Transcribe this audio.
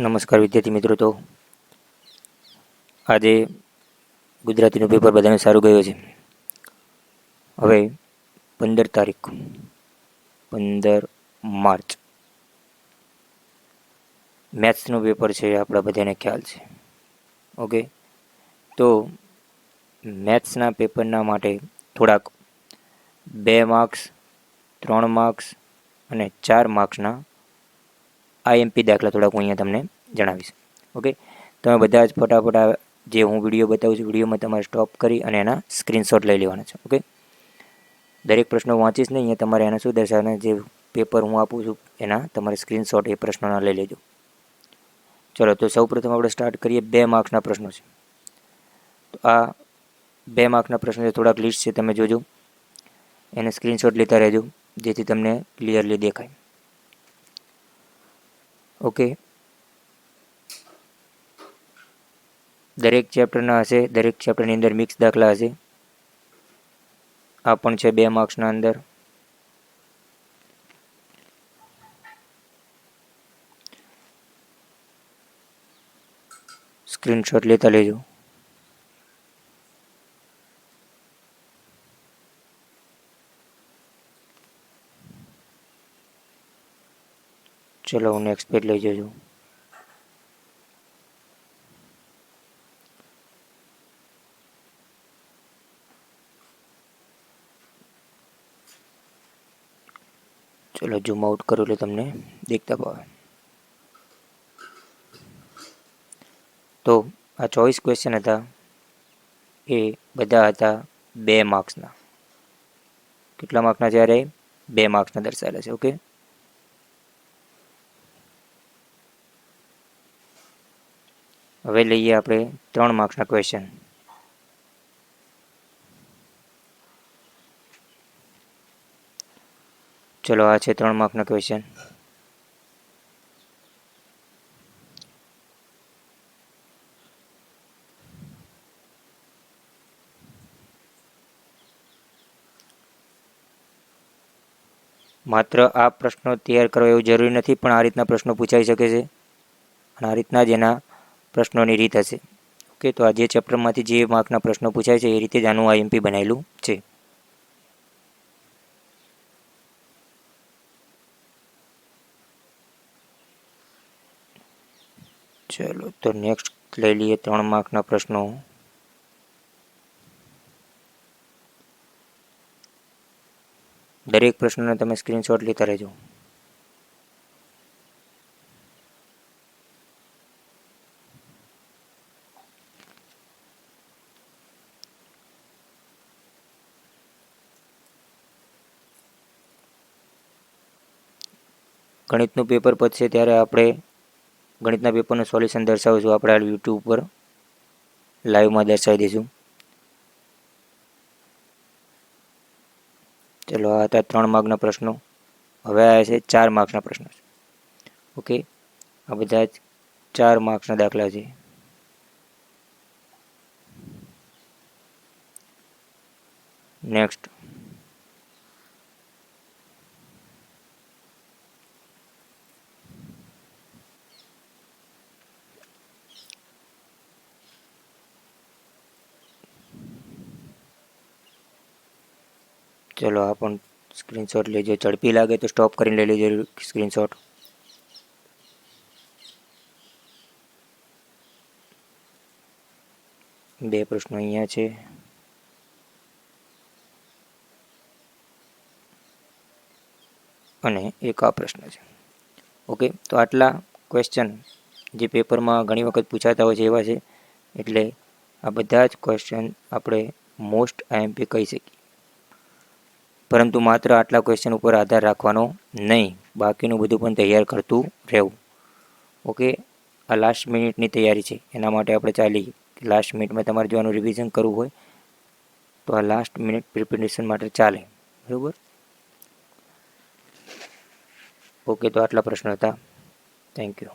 નમસ્કાર વિદ્યાર્થી મિત્રો. તો આજે ગુજરાતીનું પેપર બધાને સારું ગયું છે. હવે પંદર તારીખ, પંદર માર્ચ. મેથ્સનું પેપર છે, આપણા બધાને ખ્યાલ છે. ઓકે? તો મેથ્સના પેપરના માટે થોડાક બે માર્ક્સ, ત્રણ માર્ક્સ અને ચાર માર્ક્સના આઈએમપી દાખલા થોડાક હું અહીંયા તમને જણાવીશ. ઓકે તમે બધા જ ફટાફટ જે હું વીડિયો બતાવું છું, વિડીયોમાં તમારે સ્ટોપ કરી અને એના સ્ક્રીનશોટ લઈ લેવાના છે. ઓકે દરેક પ્રશ્નો વાંચીશ નહીં, અહીંયા તમારે એના શું દર્શાવવાના જે પેપર હું આપું છું, એના તમારે સ્ક્રીનશોટ એ પ્રશ્નોના લઈ લેજો. ચલો, તો સૌપ્રથમ આપણે સ્ટાર્ટ કરીએ બે માર્ક્સના પ્રશ્નો છે. તો આ બે માર્ક્સના પ્રશ્નો છે, થોડાક લિસ્ટ છે, તમે જોજો. એને સ્ક્રીનશોટ લેતા રહેજો, જેથી તમને ક્લિયરલી દેખાય. ઓકે દરેક ચેપ્ટરના હશે, દરેક ચેપ્ટરની અંદર મિક્સ દાખલા હશે. આ પણ છે બે માર્ક્સના અંદર. સ્ક્રીનશોટ લેતા લેજો. ચલો હું નેક્સ્ટ પેજ લઈ જજો. ચલો ઝૂમ આઉટ કરું એટલે તમને દેખતા પાવે. તો આ ચોવીસ ક્વેશ્ચન હતા. એ બધા હતા બે માર્ક્સના કેટલા માર્ક્સના જ્યારે બે માર્ક્સના દર્શાવેલા છે ઓકે હવે લઈએ આપણે ત્રણ માર્ક્સના ક્વેશ્ચન ચલો, આ છે ત્રણ માર્કના ક્વેશ્ચન માત્ર આ પ્રશ્નો તૈયાર કરવા એવું જરૂરી નથી, પણ આ રીતના પ્રશ્નો પૂછાઈ શકે છે. અને આ રીતના જ એના પ્રશ્નોની રીત હશે. ઓકે, તો આ જે ચેપ્ટરમાંથી જે માર્કના પ્રશ્નો પૂછાય છે, એ રીતે જ આનું આઈએમપી બનાવેલું છે. ચલો, તો નેક્સ્ટ લઈ લઈએ ત્રણ માર્કના પ્રશ્નો. દરેક પ્રશ્નોને તમે સ્ક્રીનશોટ લેતા રહેજો. ગણિતનું પેપર પતશે ત્યારે આપણે ગણિતના પેપરનું સોલ્યુશન દર્શાવીશું આપણે આ યુટ્યુબ ઉપર. લાઈવમાં દર્શાવી દઈશું. ચલો, આ હતા ત્રણ માર્કના પ્રશ્નો. હવે આવ્યા છે ચાર માર્ક્સના પ્રશ્નો ઓકે? આ બધા જ ચાર માર્ક્સના દાખલા છે. નેક્સ્ટ ચલો, આ પણ સ્ક્રીનશોટ લેજો. ઝડપી લાગે તો સ્ટોપ કરીને લઈ લેજો સ્ક્રીનશોટ બે પ્રશ્નો અહીંયા છે. અને એક આ પ્રશ્ન છે. ઓકે, તો આટલા ક્વેશ્ચન જે પેપરમાં ઘણી વખત પૂછાતા હોય છે એવા છે. એટલે આ બધા જ ક્વેશ્ચન આપણે મોસ્ટ આઈએમપી કહી શકીએ. પરંતુ માત્ર આટલા ક્વેશ્ચન ઉપર આધાર રાખવાનો નહીં, બાકીનું બધું પણ તૈયાર કરતું રહેવું. ઓકે આ લાસ્ટ મિનિટની તૈયારી છે. એના માટે આપણે ચાલીએ. લાસ્ટ મિનિટમાં તમારે જો આનું રિવિઝન કરવું હોય, તો આ લાસ્ટ મિનિટ પ્રિપેરેશન માટે ચાલે. બરાબર? ઓકે તો આટલા પ્રશ્નો હતા. Thank you